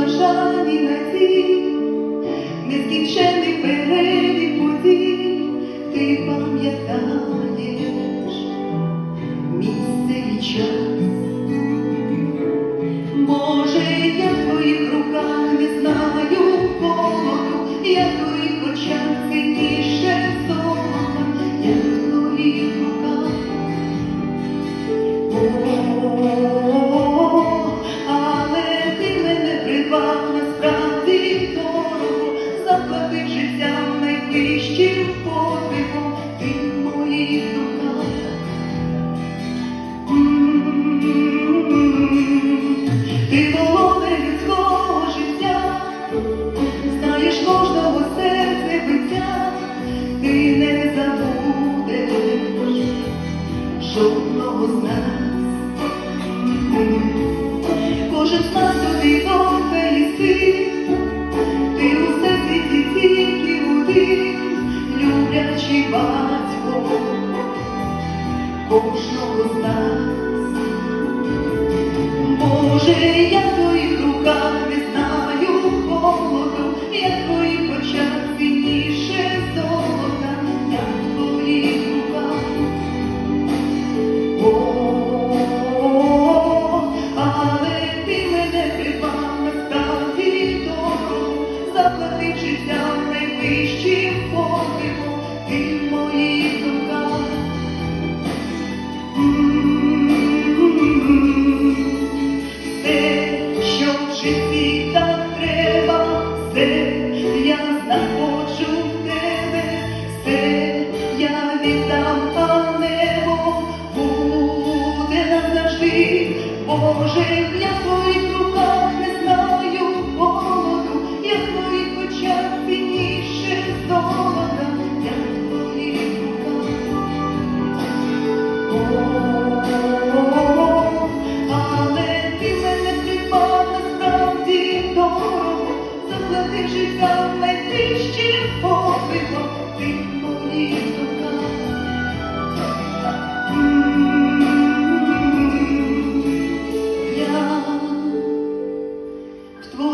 бажані на ці нескінчений перелік подій, ти пам'ятаєш місце і час. кожного з нас. Кожен з нас туди Бога і син, ти усе світі тільки один, люблячий батько, кожного з нас. Божий для своїх. кто